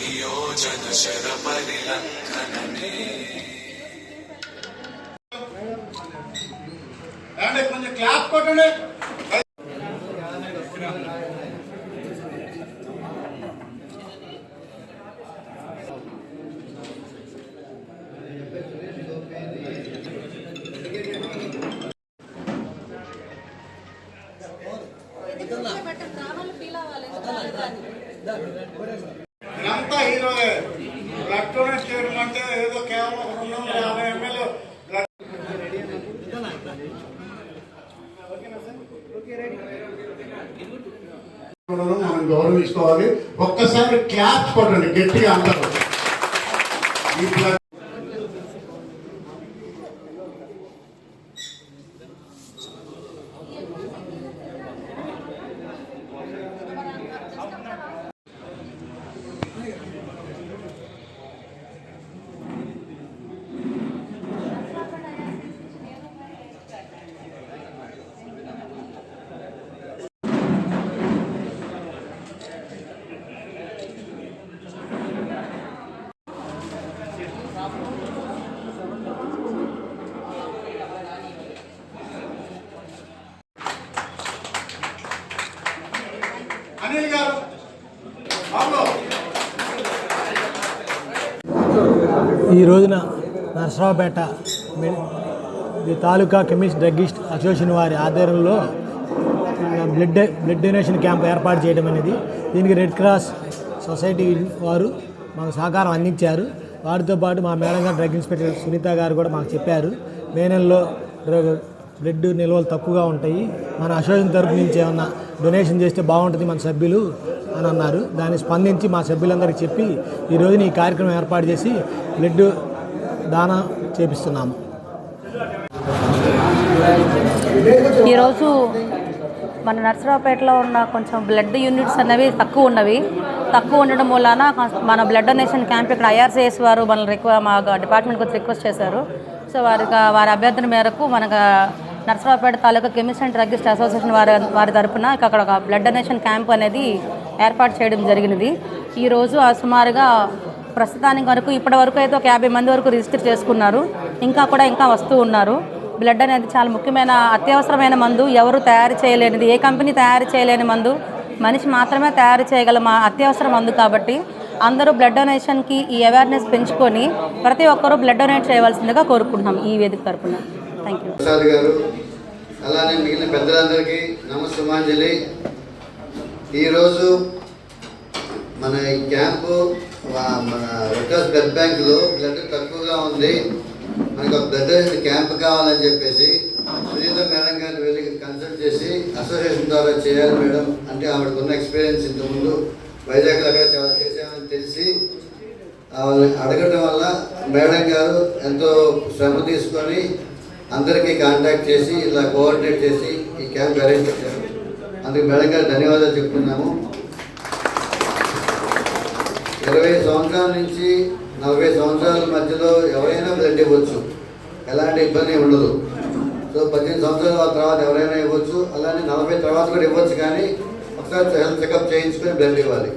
నియోజన శర పరిలంకనమే కొంచెం క్లాప్ కొట్టండి. గౌరవించుకోవాలి ఒక్కసారి క్లాప్ కొట్టండి గట్టిగా అందరూ. అనిల్ గారు. ఈ రోజున నరసరావుపేట ఈ తాలూకా కెమిస్ట్ డ్రగ్గిస్ట్ అసోసియేషన్ వారి ఆధ్వర్యంలో బ్లడ్ బ్లడ్ డొనేషన్ క్యాంప్ ఏర్పాటు చేయడం అనేది దీనికి రెడ్ క్రాస్ సొసైటీ వారు మాకు సహకారం అందించారు. వారితో పాటు మా మేడం గారు డ్రగ్ ఇన్స్పెక్టర్ సునీత గారు కూడా మాకు చెప్పారు. మే నెలలో బ్లడ్ నిల్వలు తక్కువగా ఉంటాయి. మన అసోసియేషన్ తరపు నుంచి ఏమన్నా డొనేషన్ చేస్తే బాగుంటుంది మన సభ్యులు అని అన్నారు. దాన్ని స్పందించి మా సభ్యులందరికీ చెప్పి ఈ రోజున ఈ కార్యక్రమం ఏర్పాటు చేసి బ్లడ్ దానా చేపిస్తున్నాము. ఈరోజు మన నర్సరావుపేటలో ఉన్న కొంచెం బ్లడ్ యూనిట్స్ అనేవి తక్కువ ఉన్నవి. తక్కువ ఉండడం మూలాన మన బ్లడ్ డొనేషన్ క్యాంప్ ఇక్కడ ఐఆర్సీఎస్ వారు మనల్ని రిక్వ మా డిపార్ట్మెంట్కి వచ్చి రిక్వెస్ట్ చేశారు. సో వారి వారి అభ్యర్థన మేరకు మనకు Narasaraopet taluka chemist and druggist association వారి వారి తరఫున అక్కడ ఒక బ్లడ్ డొనేషన్ క్యాంప్ అనేది ఏర్పాటు చేయడం జరిగినది. ఈరోజు ఆ సుమారుగా ప్రస్తుతానికి వరకు ఇప్పటి వరకు అయితే ఒక యాభై మంది వరకు రిజిస్టర్ చేసుకున్నారు. ఇంకా కూడా ఇంకా వస్తూ ఉన్నారు. బ్లడ్ అనేది చాలా ముఖ్యమైన అత్యవసరమైన మందు. ఎవరు తయారు చేయలేనిది ఏ కంపెనీ తయారు చేయలేని మందు. మనిషి మాత్రమే తయారు చేయగల మా అత్యవసర మందు కాబట్టి అందరూ బ్లడ్ డొనేషన్కి ఈ అవేర్నెస్ పెంచుకొని ప్రతి ఒక్కరూ బ్లడ్ డొనేట్ చేయవలసిందిగా కోరుకుంటున్నాం ఈ వేదిక తరపున. థ్యాంక్ యూ ప్రసాద్ గారు అలానే మిగిలిన పెద్దలందరికీ నమస్సుమాంజలి. ఈరోజు మన ఈ క్యాంపు మన వికాస్ బ్లడ్ బ్యాంకులో బ్లడ్ తక్కువగా ఉంది. మనకు ఒక బ్లడ్ క్యాంప్ కావాలని చెప్పేసి సునీత మేడం గారిని వెళ్ళి కన్సల్ట్ చేసి అసోసియేషన్ ద్వారా చేయాలి మేడం అంటే ఆవిడకు ఉన్న ఎక్స్పీరియన్స్ ఇంతకుముందు వైజాగ్లో చాలా చేసామని తెలిసి వాళ్ళని అడగడం వల్ల మేడం గారు ఎంతో శ్రమ తీసుకొని అందరికీ కాంటాక్ట్ చేసి ఇలా కోఆర్డినేట్ చేసి ఈ క్యాంప్ అరేంజ్ చేశారు. అందుకు మేడం గారు ధన్యవాదాలు చెప్తున్నాము. ఇరవై సంవత్సరాల నుంచి నలభై సంవత్సరాల మధ్యలో ఎవరైనా బ్లడ్ ఇవ్వచ్చు. ఎలాంటి ఇబ్బంది ఉండదు. సో పద్దెనిమిది సంవత్సరాల తర్వాత ఎవరైనా ఇవ్వచ్చు. అలానే నలభై తర్వాత కూడా ఇవ్వచ్చు కానీ ఒకసారి హెల్త్ చెకప్ చేయించుకొని బ్లడ్ ఇవ్వాలి.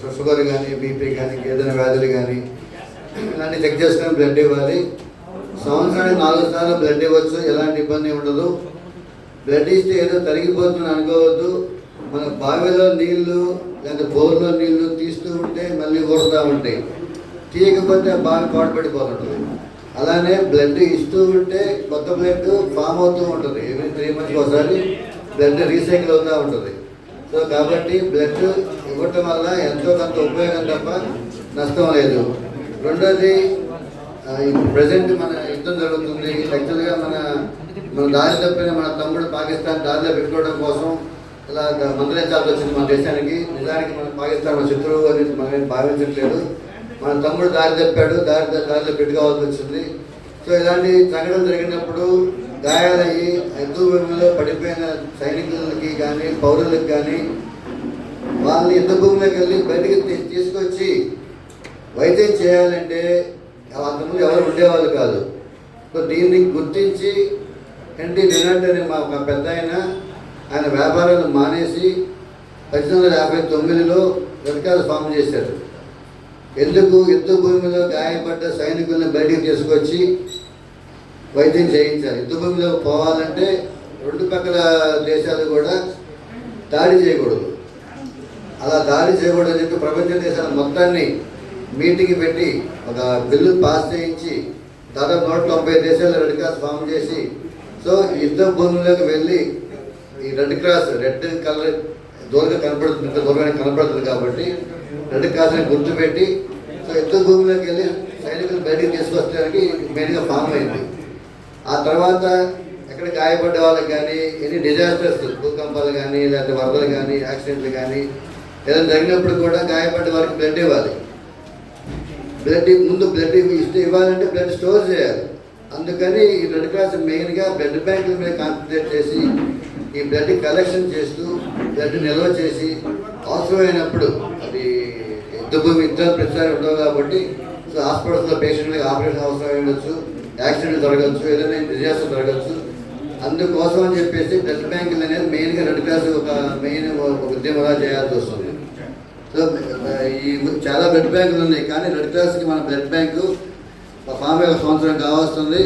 సో షుగర్ కానీ బీపీ కానీ ఏదైనా వ్యాధులు కానీ ఇలాంటివి చెక్ చేసుకొని బ్లడ్ ఇవ్వాలి. సంవత్సరానికి నాలుగు సార్లు బ్లడ్ ఇవ్వచ్చు. ఎలాంటి ఇబ్బంది ఉండదు. బ్లడ్ ఇస్తే ఏదో తరిగిపోతుంది అనుకోవద్దు. మన బావిలో నీళ్ళు లేదా బోర్లో నీళ్ళు తీస్తూ ఉంటే మళ్ళీ ఊరుతూ ఉంటాయి. తీయకపోతే ఆ బావి పాటుపడిపోతుంటుంది అలానే బ్లడ్ ఇస్తూ ఉంటే కొత్త బ్లడ్ ఫామ్ అవుతూ ఉంటుంది. ఎవ్రీ త్రీ మంత్స్కి ఒకసారి బ్లడ్ రీసైకిల్ అవుతూ ఉంటుంది. సో కాబట్టి బ్లడ్ ఇవ్వటం వల్ల ఎంతో కొంత ఉపయోగం తప్ప నష్టం లేదు. రెండోది ఇప్పుడు ప్రజెంట్ మన యుద్ధం జరుగుతుంది. యాక్చువల్గా మన మన దారి తప్పిన మన తమ్ముడు పాకిస్తాన్ దారిలో పెట్టుకోవడం కోసం ఇలా ద- మందలించాల్సి వచ్చింది మన దేశానికి. నిజానికి మన పాకిస్తాన్ మన శత్రువు అని మనం భావించట్లేదు. మన తమ్ముడు దారి తప్పాడు. దారి దారిలో పెట్టుకోవాల్సి వచ్చింది. సో ఇలాంటి సంఘటనలు జరిగినప్పుడు గాయాలయ్యి యుద్ధ భూమిలో పడిపోయిన సైనికులకి కానీ పౌరులకు కానీ వాళ్ళని యుద్ధ భూమిలోకి వెళ్ళి బయటికి తీసుకొచ్చి వైద్యం చేయాలంటే అంతకుముందు ఎవరు ఉండేవాళ్ళు కాదు. సో దీన్ని గుర్తించి ఎన్టీ డినాట్ అనే మా పెద్ద ఆయన ఆయన వ్యాపారాలు మానేసి పద్దెనిమిది వందల యాభై తొమ్మిదిలో వెనకాల ఫామ్ చేశారు. ఎందుకు యుద్ధ భూమిలో గాయపడ్డ సైనికులను బయటికి తీసుకొచ్చి వైద్యం చేయించాలి? యుద్ధ భూమిలో పోవాలంటే రెండు పక్కల దేశాలు కూడా దాడి చేయకూడదు. అలా దాడి చేయకూడదు అని చెప్పి ప్రపంచ దేశాల మొత్తాన్ని మీటింగ్ పెట్టి ఒక బిల్లు పాస్ చేయించి దాదాపు నూట తొంభై దేశాలు రెడ్ క్రాస్ ఫామ్ చేసి సో యుద్ధ భూమిలోకి వెళ్ళి ఈ రెడ్ క్రాస్ రెడ్ కలర్ దూరంగా కనపడుతుంది ఇంత దూరంగా కనపడుతుంది కాబట్టి రెడ్ క్రాస్ని గుర్తుపెట్టి సో యుద్ధ భూమిలోకి వెళ్ళి సైనికులు బయటికి తీసుకొచ్చడానికి మెయిన్గా ఫామ్ అయింది. ఆ తర్వాత ఎక్కడ గాయపడ్డ వాళ్ళకి కానీ ఎన్ని డిజాస్టర్స్ భూకంపాలు కానీ లేకపోతే వరదలు కానీ యాక్సిడెంట్లు కానీ ఏదైనా జరిగినప్పుడు కూడా గాయపడ్డ వారికి బ్లడ్ ఇవ్వాలి. బ్లడ్ ముందు బ్లడ్ ఇస్తే ఇవ్వాలంటే బ్లడ్ స్టోర్ చేయాలి. అందుకని ఈ రెడ్ క్రాస్ మెయిన్గా బ్లడ్ బ్యాంకుల మీద కాన్సన్ట్రేట్ చేసి ఈ బ్లడ్ కలెక్షన్ చేస్తూ బ్లడ్ నిల్వ చేసి అవసరమైనప్పుడు అది యుద్ధ భూమి యుద్ధాలు ప్రతిసారి ఉండవు కాబట్టి సో హాస్పిటల్స్లో పేషెంట్లకు ఆపరేషన్ అవసరం ఉండొచ్చు యాక్సిడెంట్ జరగచ్చు ఏదైనా డిజాస్టర్ జరగచ్చు. అందుకోసం అని చెప్పేసి బ్లడ్ బ్యాంకులు అనేది మెయిన్గా రెడ్ క్రాస్ ఒక మెయిన్ ఉద్యమంగా చేయాల్సి వస్తుంది. సో ఈ చాలా బ్లడ్ బ్యాంకులు ఉన్నాయి కానీ రెడ్ క్రాస్కి మన బ్లడ్ బ్యాంకు ఫామ్ ఒక సంవత్సరం ఉంది.